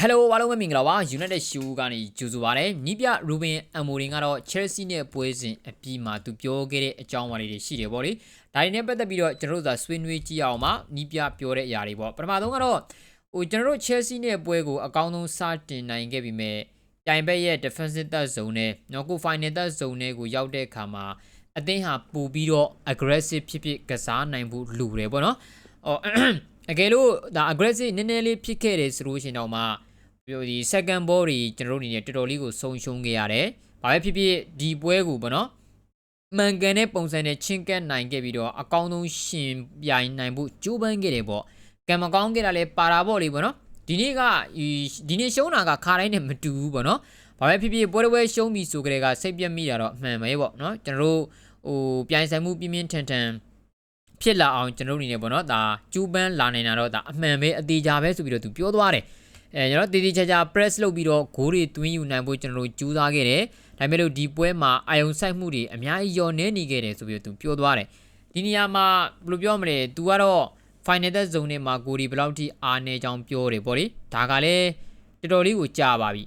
ဟယ်လိုအားလုံးပဲမင်္ဂလာပါ United Show ကနေကြိုဆိုပါရစေ။နီးပြရူဘင်အမိုရင်ကတော့ Chelsea နဲ့ပွဲစဉ်အပြီးမှာသူပြောခဲ့တဲ့အကြောင်းအရာတွေရှိတယ်ဗောလေ။ဒါတွေနဲ့ပတ်သက်ပြီးတော့ကျွန်တော်တို့သာဆွေးနွေးကြည့်အောင်ပါ။နီးပြပြောတဲ့အရာတွေဗော။ပထမဆုံးကတော့ဟိုကျွန်တော်တို့ Chelsea နဲ့ပွဲကိုအကောင်းဆုံးစတင်နိုင်ခဲ့ပြီမဲ့တိုင်ဘက်ရဲ့ defensive third zone နဲ့နော်ကို final third zone နဲ့ကိုရောက်တဲ့အခါမှာအသင်းဟာပူပြီးတော့ aggressive ဖြစ်ဖြစ်ကစားနိုင်ဖို့လိုတယ်ဗောနော်။အော်အကယ်လို့ဒါ aggressive နည်းနည်းလေးဖြစ်ခဲ့တယ်ဆိုလို့ရှိရင်တော့မှ ပြောဒီ second ball တွေကျွန်တော်တို့အနေနဲ့တော်တော်လေးကိုဆုံးရှုံးခဲ့ရတယ်။ဘာပဲဖြစ်ဖြစ်ဒီပွဲကိုပေါ့နော်မှန်ကန်တဲ့ပုံစံနဲ့ချင်းကပ်နိုင်ခဲ့ပြီးတော့အကောင်းဆုံးရှင်ပြိုင်နိုင်ဖို့ကြိုးပမ်းခဲ့တယ်ပေါ့။ကံမကောင်းခဲ့တာလဲပါတာပေါ့လေပေါ့နော်။ဒီနေ့ကဒီနေ့ရှုံးတာကခါတိုင်းနဲ့မတူဘူးပေါ့နော်။ဘာပဲဖြစ်ဖြစ်ပွဲတစ်ပွဲရှုံးပြီဆိုကြတဲ့ကစိတ်ပြတ်မိတာတော့အမှန်ပဲပေါ့နော်။ကျွန်တော်တို့ဟိုပြိုင်ဆိုင်မှုပြင်းပြင်းထန်ထန်ဖြစ်လာအောင်ကျွန်တော်တို့အနေနဲ့ပေါ့နော်ဒါကျူးပန်းလာနေတာတော့ဒါအမှန်ပဲအသေးချာပဲဆိုပြီးတော့သူပြောသွားတယ် အဲကျွန်တော်တည်တည်ချာချာ press လုပ်ပြီးတော့ဂိုးတွေသွင်းယူနိုင်ဖို့ကျွန်တော်တို့ကြိုးစားခဲ့တယ်ဒါပေမဲ့လို့ဒီပွဲမှာအာယုံဆိုင်မှုတွေအများကြီးယောနေနေခဲ့တယ်ဆိုပြီးတော့သူပြောသွားတယ်ဒီနေရာမှာဘယ်လိုပြောမလဲ तू ကတော့ final test zone နဲ့မှာဂိုးဒီဘယ်လောက်ထိအားနေကြောင်းပြောတယ်ပေါ့လေဒါကလည်းတော်တော်လေးကိုကြာပါပြီ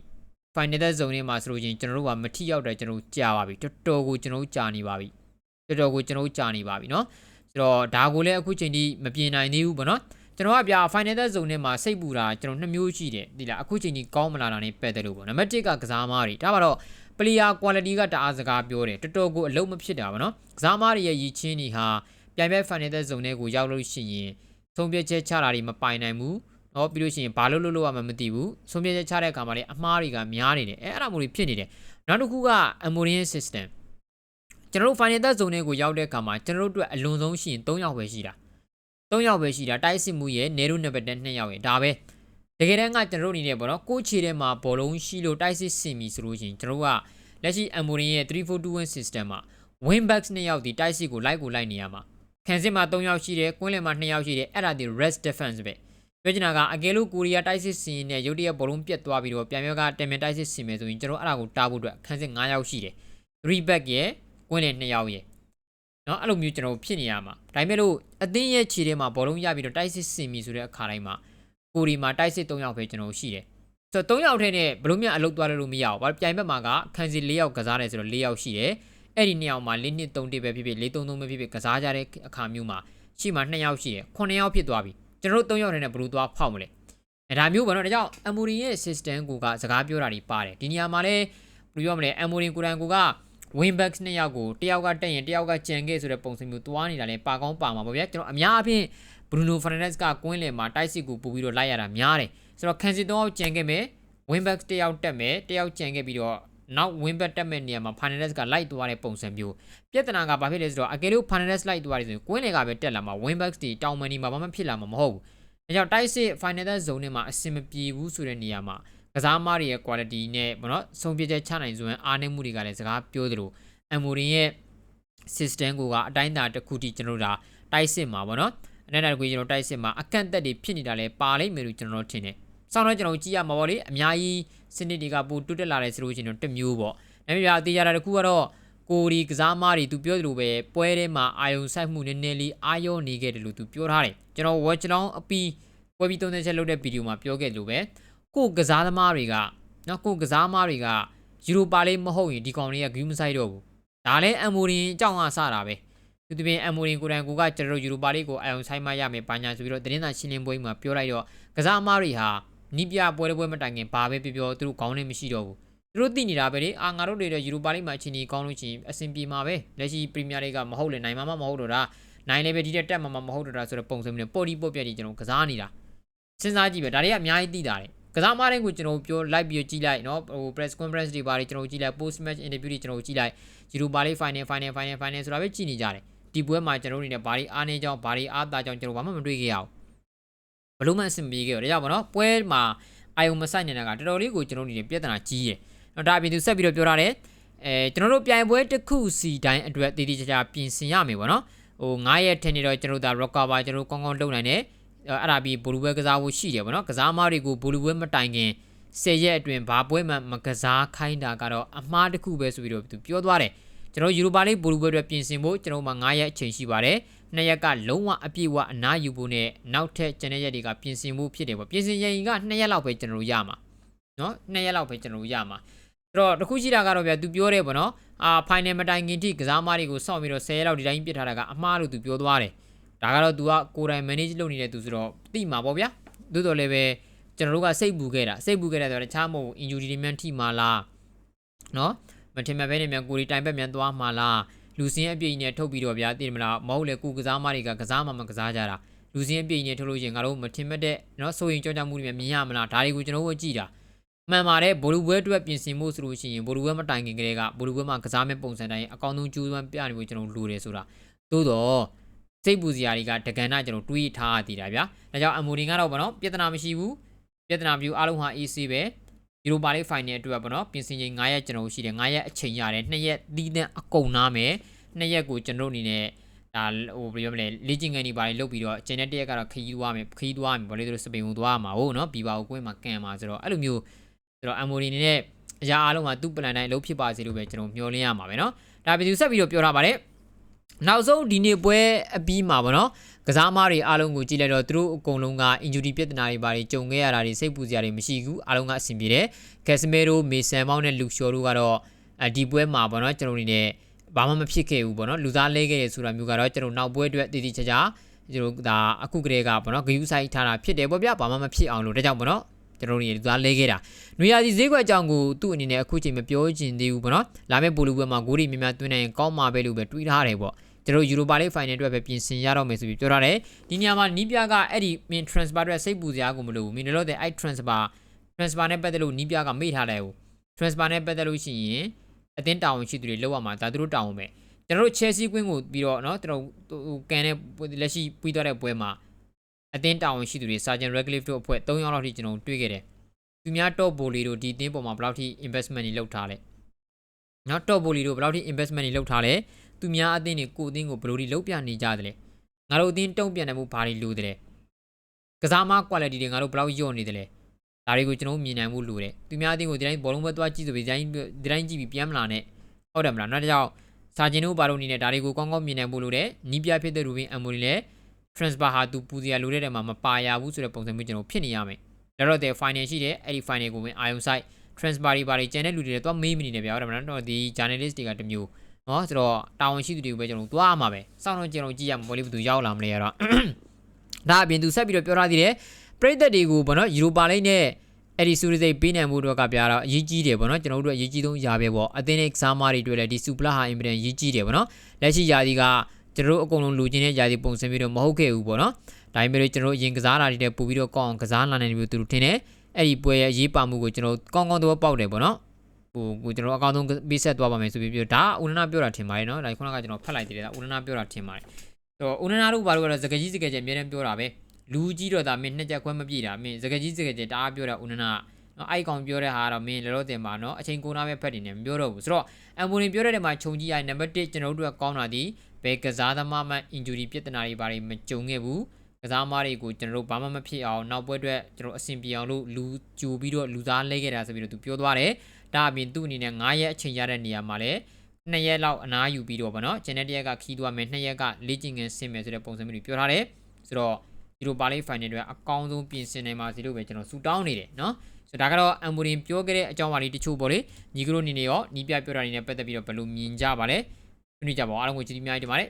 final test zone နဲ့မှာဆိုလို့ချင်းကျွန်တော်တို့ကမထိရောက်တယ်ကျွန်တော်တို့ကြာပါပြီတော်တော်ကိုကျွန်တော်တို့ကြာနေပါပြီတော်တော်ကိုကျွန်တော်တို့ကြာနေပါပြီเนาะဆိုတော့ဒါကိုလည်းအခုချိန်ထိမပြင်နိုင်သေးဘူးပေါ့နော် ကျွန်တော်ကဗျာ final test zone ထဲမှာစိတ်ပူတာကျွန်တော်နှစ်မျိုးရှိတယ်ဒီလားအခုချိန်ကြီးကောင်းမလာတာနဲ့ပတ်သက်လို့ပေါ့နံပါတ်1ကကစားမားတွေဒါပါတော့ player quality ကတအားစကားပြောတယ်တော်တော်ကိုအလုံးမဖြစ်တာပေါ့နော်ကစားမားတွေရဲ့ရည်ချင်းတွေဟာပြိုင်ဘက် final test zone ထဲကိုရောက်လို့ရှိရင်သုံးပြချက်ချတာတွေမပိုင်နိုင်ဘူးเนาะပြီးလို့ရှိရင်ဘာလို့လို့လို့ရမှမသိဘူးဆုံးဖြတ်ချက်ချတဲ့အခါမှာလည်းအမှားတွေကများနေတယ်အဲအဲ့ဒါမျိုးတွေဖြစ်နေတယ်နောက်တစ်ခုက Amorian system ကျွန်တော်တို့ final third zone ကိုရောက်တဲ့အခါမှာကျွန်တော်တို့အတွက်အလွန်ဆုံးရှိရင်3ယောက်ပဲရှိတာ 3ယောက်ပဲရှိတာတိုက်စစ်မှုရဲ့နေရုနံပါတ်2ယောက်ရဲ့ဒါပဲတကယ်တမ်းကကျွန်တော်တို့အနေနဲ့ပေါ့နော်ကိုချေထဲမှာဘောလုံးရှိလို့တိုက်စစ်စင်ပြီဆိုလို့ရှိရင်ကျွန်တော်တို့ကလက်ရှိ Amorin ရဲ့3421 system မှာ wing backs 2ယောက်ဒီတိုက်စစ်ကိုလိုက်ကိုလိုက်နေရမှာခံစစ်မှာ3ယောက်ရှိတယ်ကွင်းလယ်မှာ2ယောက်ရှိတယ်အဲ့ဒါဒီ rest defense ပဲပြောချင်တာကအကယ်လို့ကိုရီးယားတိုက်စစ်စင်နဲ့ရုတ်တရက်ဘောလုံးပြတ်သွားပြီးတော့ပြန်ပြောကတမင်တိုက်စစ်စင်မယ်ဆိုရင်ကျွန်တော်အဲ့ဒါကိုတားဖို့အတွက်ခံစစ်9ယောက်ရှိတယ်3 back ရဲ့ကွင်းလေနှစ်ယောက်ရဲ့ နော်အဲ့လိုမျိုးကျွန်တော်ဖြစ်နေရမှာဒါပေမဲ့လို့အသင်းရဲ့ခြေထဲမှာဘောလုံးရပြီးတော့တိုက်စစ်စင်ပြီဆိုတဲ့အခါတိုင်းမှာကိုဒီမှာတိုက်စစ်၃ယောက်ပဲကျွန်တော်ရှိတယ်ဆိုတော့၃ယောက်ထဲနဲ့ဘလို့မြအလုတ်သွားလို့မရဘူးပြိုင်ဘက်မှာကခံစီ၄ယောက်ကစားတယ်ဆိုတော့၄ယောက်ရှိတယ်အဲ့ဒီနှစ်ယောက်မှာ၄နှစ်၃တိပဲဖြစ်ဖြစ်၄၃၃ပဲဖြစ်ဖြစ်ကစားကြတဲ့အခါမျိုးမှာရှိမှ၂ယောက်ရှိတယ်၇ယောက်ဖြစ်သွားပြီကျွန်တော်တို့၃ယောက်ထဲနဲ့ဘလို့သွားဖောက်မလဲအဲဒါမျိုးပေါ့နော်ဒါကြောင့် MOD ရဲ့ system ကိုကစကားပြောတာတွေပါတယ်ဒီနေရာမှာလည်းဘယ်လိုပြောမလဲ MOD ကိုယ်တိုင်ကိုက wing backs နှစ်ယောက်ကိုတယောက်ကတက်ရင်တယောက်ကကြံခဲ့ဆိုတဲ့ပုံစံမျိုးသွားနေတာလဲပါကောင်းပါမှာပေါ့ဗျာကျွန်တော်အများအပြည့် Bruno Fernandes ကကွင်းလယ်မှာတိုက်စစ်ကိုပို့ပြီးတော့လိုက်ရတာများတယ်ဆိုတော့ Kansi တော့ကြံခဲ့မယ် wing backs တယောက်တက်မယ်တယောက်ကြံခဲ့ပြီးတော့နောက် wing back တက်မဲ့နေရာမှာ Fernandes ကလိုက်သွားတဲ့ပုံစံမျိုးပြဿနာကဘာဖြစ်လဲဆိုတော့အကယ်လို့ Fernandes လိုက်သွားတယ်ဆိုရင်ကွင်းလယ်ကပဲတက်လာမှာ wing backs တွေတောင်မန်ဒီမှာဘာမှဖြစ်လာမှာမဟုတ်ဘူးဒါကြောင့်တိုက်စစ် final zone နဲ့မှာအဆင်မပြေဘူးဆိုတဲ့နေရာမှာ ကစားမားတွေရဲ့ quality နဲ့ဘောနော်ဆုံးဖြတ်ချက်ချနိုင်စွမ်းအားနည်းမှုတွေကလည်းစကားပြောသလိုအမိုရင်ရဲ့ system ကိုကအတိုင်းအတာတစ်ခုထိကျွန်တော်တို့ဒါတိုက်စစ်မှာပေါ့နော်အနဲ့တကူကျွန်တော်တိုက်စစ်မှာအကန့်အသတ်တွေဖြစ်နေတာလဲပါလိမ့်မယ်လို့ကျွန်တော်ထင်တယ်။စောင့်တော့ကျွန်တော်ကြည့်ရမှာပေါ့လေအများကြီးစနစ်တွေကပိုတွတ်တက်လာတယ်ဆိုလို့ရှိရင်တော့တစ်မျိုးပေါ့။ဒါပေမဲ့အသေးရတာတစ်ခုကတော့ကိုဒီကစားမားတွေသူပြောသလိုပဲပွဲထဲမှာအာယုံဆိုင်မှုနည်းနည်းလေးအာယောနေခဲ့တယ်လို့သူပြောထားတယ်။ကျွန်တော် watch down အပီပွဲပြီးသုံးသက်ချက်လုပ်တဲ့ဗီဒီယိုမှာပြောခဲ့လို့ပဲ ကိုကစားသမားတွေကနော်ကိုကစားသမားတွေကယူရိုပါလေးမဟုတ်ရင်ဒီကောင်တွေကဂူးမဆိုင်တော့ဘူးဒါလည်းအမိုရင်အကြောင်းကစတာပဲသူတပင်အမိုရင်ကိုယ်တိုင်ကိုကကျွန်တော်တို့ယူရိုပါလေးကိုအယုံဆိုင်မရမယ်ဘာညာဆိုပြီးတော့တင်းသာရှင်းလင်းပွဲမှာပြောလိုက်တော့ကစားအမားတွေဟာနီးပြပွဲတစ်ပွဲမတိုင်ခင်ဘာပဲပြောပြောသူတို့ခေါင်းနဲ့မရှိတော့ဘူးသူတို့သိနေတာပဲလေအာငါတို့တွေတော့ယူရိုပါလေးမှာအချိန်ကြီးကောင်းလို့ချင်းအဆင်ပြေမှာပဲလက်ရှိပရီးမီးယားလိဂ်ကမဟုတ်လေနိုင်မှာမဟုတ်တော့တာနိုင်လည်းပဲဒီတက်တက်မှာမဟုတ်တော့တာဆိုတော့ပုံစံမျိုးနဲ့ပေါ်ဒီပေါ်ပြက်ကြီးကျွန်တော်ကစားနေတာစဉ်းစားကြည့်ပဲဒါတွေကအများကြီးသိတာတယ် ကစားမတိုင်းကိုကျွန်တော်ပြောလိုက်ပြီးကြည့်လိုက်เนาะဟို press conference တွေပါတယ်ကျွန်တော်ကြည့်လိုက် post match interview တွေကျွန်တော်ကြည့်လိုက် Europa League final final final final ဆိုတာပဲကြည့်နေကြတယ်ဒီပွဲမှာကျွန်တော်တို့အနေနဲ့ဘာတွေအားနေကြောင်းဘာတွေအားသာကြောင်းကျွန်တော်ဘာမှမတွေ့ခဲ့ရအောင်ဘလို့မှအဆင်ပြေခဲ့ရောဒါကြောင့်ဗောနော်ပွဲမှာအာယုံမဆိုင်နေတာကတော်တော်လေးကိုကျွန်တော်အနေနဲ့ပြဿနာကြီးတယ်နော်ဒါအပြင်သူဆက်ပြီးတော့ပြောထားတယ်အဲကျွန်တော်တို့ပြိုင်ပွဲတစ်ခုစီတိုင်းအတွက်တည်တည်ကြကြပြင်ဆင်ရမယ်ဗောနော်ဟို9ရက်ထင်နေတော့ကျွန်တော်တို့ဒါ recover ကျွန်တော်တို့ကောင်းကောင်းလုပ်နိုင်တယ် အဲ့ဒါပြီးဘူလူပွဲကစားဖို့ရှိတယ်ဗောနော်ကစားမားတွေကိုဘူလူပွဲမတိုင်ခင်10ရက်အတွင်းဘာပွဲမှမကစားခိုင်းတာကတော့အမှားတစ်ခုပဲဆိုပြီးတော့သူပြောသွားတယ်ကျွန်တော်ယူရိုပါလိဘူလူပွဲအတွက်ပြင်ဆင်ဖို့ကျွန်တော်မှ9ရက်အချိန်ရှိပါတယ်နှစ်ရက်ကလုံးဝအပြည့်အဝအနားယူဖို့နဲ့နောက်ထပ်ကျန်တဲ့ရက်တွေကပြင်ဆင်မှုဖြစ်တယ်ပေါ့ပြင်ဆင်ရင်ကနှစ်ရက်လောက်ပဲကျွန်တော်တို့ရမှာနော်နှစ်ရက်လောက်ပဲကျွန်တော်တို့ရမှာအဲ့တော့တစ်ခုရှိတာကတော့ဗျာသူပြောတယ်ပေါ့နော်အာ final မတိုင်ခင်ထိကစားမတွေကိုစောင့်ပြီးတော့10ရက်လောက်ဒီတိုင်းပြစ်ထားတာကအမှားလို့သူပြောသွားတယ် ဒါကတော့ तू ကကိုယ်တိုင် manage လုပ်နေတဲ့သူဆိုတော့သိမှာပေါ့ဗျာသို့တော်လည်းပဲကျွန်တော်တို့ကစိတ်ပူခဲ့တာစိတ်ပူခဲ့တာဆိုတော့တခြားမဟုတ် injury တွေမြန်ထိမှာလားနော်မထင်မှတ်ပဲနဲ့မြန်ကိုယ်ဒီတိုင်ပဲမြန်သွားမှာလားလူစင်းအပြည့်နဲ့ထုတ်ပြီးတော့ဗျာသိတယ်မလားမဟုတ်လေကိုကစားမတွေကကစားမှမကစားကြတာလူစင်းအပြည့်နဲ့ထုတ်လို့ရင်ငါတို့မထင်မှတ်တဲ့နော်စိုးရင်ကြောက်ကြမှုတွေမြင်ရမလားဒါတွေကိုကျွန်တော်တို့ကြည့်တာမှန်ပါတယ်ဘိုလူဘွဲအတွက်ပြင်ဆင်မှုဆိုလို့ရှိရင်ဘိုလူဘွဲမတိုင်ခင်ကလေးကဘိုလူဘွဲမှာကစားမဲ့ပုံစံတိုင်းအကောင်းဆုံးကျူးစွမ်းပြနေဖို့ကျွန်တော်လိုတယ်ဆိုတာသို့တော့ စိတ်ပူစရာတွေကတကန်နာကျွန်တော်တွေးထားရသေးတာဗျာဒါကြောင့်အမိုဒီကတော့ဗောနော်ပြဿနာမရှိဘူးပြဿနာပြူအားလုံးဟာ AC ပဲယူရိုပါလိဖိုင်နယ်အတွက်ဗောနော်ပြင်ဆင်ချိန်9ရက်ကျွန်တော်ရှိတယ်9ရက်အချိန်ရတယ်2ရက်သီးသန့်အကုန်နားမယ်နှစ်ရက်ကိုကျွန်တော်အနေနဲ့ဒါဟိုဘယ်လိုပြောမလဲလေ့ကျင့်ခန်းတွေပါလုပ်ပြီးတော့ကျန်တဲ့တစ်ရက်ကတော့ခရီးသွားမယ်ခရီးသွားမယ်ဘာလို့လဲဆိုတော့စပိန်ကိုသွားမှာဟုတ်နော်ဘီဘာကိုကွင်းမှာကန်မှာဆိုတော့အဲ့လိုမျိုးဆိုတော့အမိုဒီနေနဲ့အရာအားလုံးကသူ့ပလန်တိုင်းအလုပ်ဖြစ်ပါစေလို့ပဲကျွန်တော်မျှော်လင့်ရမှာပဲနော်ဒါပြည်သူဆက်ပြီးတော့ပြောထားပါတယ် နောက်ဆုံးဒီနေ့ပွဲအပြီးမှာပေါ့နော်ကစားမတွေအားလုံးကိုကြည့်လိုက်တော့သူတို့အကုန်လုံးက injury ပြဿနာတွေပါတွေကြုံခဲ့ရတာတွေစိတ်ပူစရာတွေမရှိဘူးအားလုံးကအဆင်ပြေတယ်ကက်စမဲရိုမေဆန်မောင်းနဲ့လူရှော်တို့ကတော့ဒီပွဲမှာပေါ့နော်ကျွန်တော်အနေနဲ့ဘာမှမဖြစ်ခဲ့ဘူးပေါ့နော်လူသားလဲခဲ့ရဆိုတာမျိုးကတော့ကျွန်တော်နောက်ပွဲအတွက်တည်တည်ချာချာကျွန်တော်ဒါအခုကလေးကပေါ့နော်ဂယူဆိုင်ထားတာဖြစ်တယ်ပေါ့ဗျဘာမှမဖြစ်အောင်လို့ဒါကြောင့်ပေါ့နော်ကျွန်တော်တို့လူသားလဲခဲ့တာနွေရာသီဈေးကွက်အကြောင်းကိုသူ့အနေနဲ့အခုချိန်မပြောချင်သေးဘူးပေါ့နော်လာမယ့်ပိုလူပွဲမှာဂိုးတွေများများသွင်းနိုင်ရင်ကောင်းမှာပဲလို့ပဲတွေးထားတယ်ပေါ့ ကျွန်တော်ယူရိုပါလိဖိုင်နယ်အတွက်ပဲပြင်ဆင်ရတော့မယ်ဆိုပြီးပြောထားတယ်ဒီနေရာမှာနီးပြကအဲ့ဒီ min transfer အတွက်စိတ်ပူစရာကိုမလိုဘူးမင်းတို့တဲ့အဲ့ transfer transfer နဲ့ပတ်သက်လို့နီးပြကမေ့ထားတယ်ဟို transfer နဲ့ပတ်သက်လို့ရှိရင်အတင်းတာဝန်ရှိသူတွေလောက်ရမှာဒါသူတို့တာဝန်ပဲကျွန်တော်တို့ Chelsea ကွင်းကိုပြီးတော့เนาะကျွန်တော်ဟိုကန်တဲ့လက်ရှိပြီးသွားတဲ့ပွဲမှာအတင်းတာဝန်ရှိသူတွေ Sergeant Radcliffe တို့အဖွဲ့3ယောက်လောက်ထိကျွန်တော်တွေ့ခဲ့တယ်သူများ top volley တို့ဒီအတင်းပေါ်မှာဘယ်လောက်ထိ investment တွေလုပ်ထားလဲเนาะ top volley တို့ဘယ်လောက်ထိ investment တွေလုပ်ထားလဲ သူများအသင်းတွေကိုအသင်းကိုဘယ်လိုထိလုပ်ပြနေကြတယ်လဲငါတို့အသင်းတုံ့ပြန်တယ်မှုဘာတွေလိုတယ်လဲကစားမ quality တွေငါတို့ဘယ်လောက်ညော့နေတယ်လဲဒါတွေကိုကျွန်တော်မြင်နိုင်မှုလိုတယ်သူများအသင်းကိုဒီတိုင်းဘောလုံးပဲသွားကြည့်ဆိုပြီးဒီတိုင်းဒီတိုင်းကြည့်ပြီးပြန်မလာနဲ့ဟုတ်တယ်မလားနောက်တစ်ကြောက်စာကျင်တို့ဘာလို့နေနဲ့ဒါတွေကိုကောင်းကောင်းမြင်နိုင်ဖို့လိုတယ်နီးပြဖြစ်တဲ့ရူဘင်အမ်မိုနီလည်း transfer ဟာသူပူစရာလိုတဲ့တဲမှာမပါရဘူးဆိုတဲ့ပုံစံမျိုးကျွန်တော်ဖြစ်နေရမယ်ဒါတော့တဲ့ final ရှိတယ်အဲ့ဒီ final ကိုဝင်အာယုံ site transfer တွေဘာတွေကျန်တဲ့လူတွေလည်းသွားမေးမနေနဲ့ဗျာဟုတ်တယ်မလားတော့ဒီ journalist တွေကတမျိုး နော်ဆိုတော့တာဝန်ရှိသူတွေကိုပဲကျွန်တော်သွားမှာပဲစောင့်တော့ကျွန်တော်ကြည့်ရမှာဘောလေးဘသူရောက်လာမလဲရတော့ဒါအပြင်သူဆက်ပြီးတော့ပြောထားသေးတယ်ပရိသတ်တွေကိုဘောနော်ယူရိုပါလိမ့်နဲ့အဲ့ဒီစူရီစိတ်ပေးနိုင်မှုတော့ကပြတော့အရေးကြီးတယ်ဗောနော်ကျွန်တော်တို့အရေးကြီးဆုံးຢာပဲဗောအသင်းနဲ့ကစားမတွေတွေ့လဲဒီစူပလာဟာအင်ပဒန်ရေးကြီးတယ်ဗောနော်လက်ရှိຢာဒီကကျွန်တော်တို့အကုန်လုံးလူချင်းတဲ့ຢာဒီပုံစံမျိုးတော့မဟုတ်ခဲ့ဘူးဗောနော်ဒါပေမဲ့ကျွန်တော်တို့အရင်ကစားတာတွေနဲ့ပို့ပြီးတော့ကောင်းအောင်ကစားလာနိုင်တယ်လို့သူတို့ထင်တယ်အဲ့ဒီပွဲရဲ့ရေးပါမှုကိုကျွန်တော်ကောင်းကောင်းတော့ပေါက်တယ်ဗောနော် ဟိုကိုကျွန်တော်အကောင်းဆုံးပေးဆက်သွားပါမယ်ဆိုပြီးပြောဒါဦးနနာပြောတာထင်ပါတယ်နော်ဒါခုနကကျွန်တော်ဖတ်လိုက်သေးတယ်ဒါဦးနနာပြောတာထင်ပါတယ်ဆိုတော့ဦးနနာတို့ဘာလို့လဲစကကြီးစကကြီးအများနဲ့ပြောတာပဲလူကြီးတော့ဒါမင်းနှစ်ချက်ခွဲမပြည့်တာမင်းစကကြီးစကကြီးတအားပြောတာဦးနနာနော်အဲ့ကောင်ပြောတဲ့ဟာကတော့မင်းလောလောတင်ပါနော်အချိန်ကိုနာမဲ့ဖက်တင်နေမပြောတော့ဘူးဆိုတော့အမ်ဘိုနီပြောတဲ့နေမှာခြုံကြည့်ရရင်နံပါတ်1ကျွန်တော်တို့ကကောင်းတာဒီဘယ်ကစားသမားမှ injury ပြဿနာတွေဘာတွေမကြုံခဲ့ဘူးကစားမားတွေကိုကျွန်တော်တို့ဘာမှမဖြစ်အောင်နောက်ပွဲအတွက်ကျွန်တော်အဆင်ပြေအောင်လို့လူကြိုပြီးတော့လူသားလဲခဲ့တာဆိုပြီးတော့သူပြောသွားတယ် ဒါအပြင်သူ့အနေနဲ့9ရက်အချိန်ရတဲ့နေရာမှာလည်း2ရက်လောက်အနားယူပြီးတော့ဗောနော်ဂျန်နက်တရက်ကခီးသွားမယ်2ရက်ကလေ့ကျင့်ခန်းဆင်းမယ်ဆိုတဲ့ပုံစံမျိုးတွေပြောထားတယ်ဆိုတော့ဒီလိုပါလိဖိုင်နယ်တွေအကောင်းဆုံးပြင်ဆင်နိုင်ပါစေလို့ပဲကျွန်တော်ဆူတောင်းနေတယ်နော်ဆိုတော့ဒါကတော့အမ်ဘူရင်ပြောခဲ့တဲ့အကြောင်းအရာလေးတချို့ပေါ့လေညီကတို့အနေနဲ့ရောနီးပြပြောတာနေနဲ့ပတ်သက်ပြီးတော့ဘယ်လိုမြင်ကြပါလဲဆွေးနွေးကြပါဦးအားလုံးကိုကျေးဇူးများတင်ပါတယ်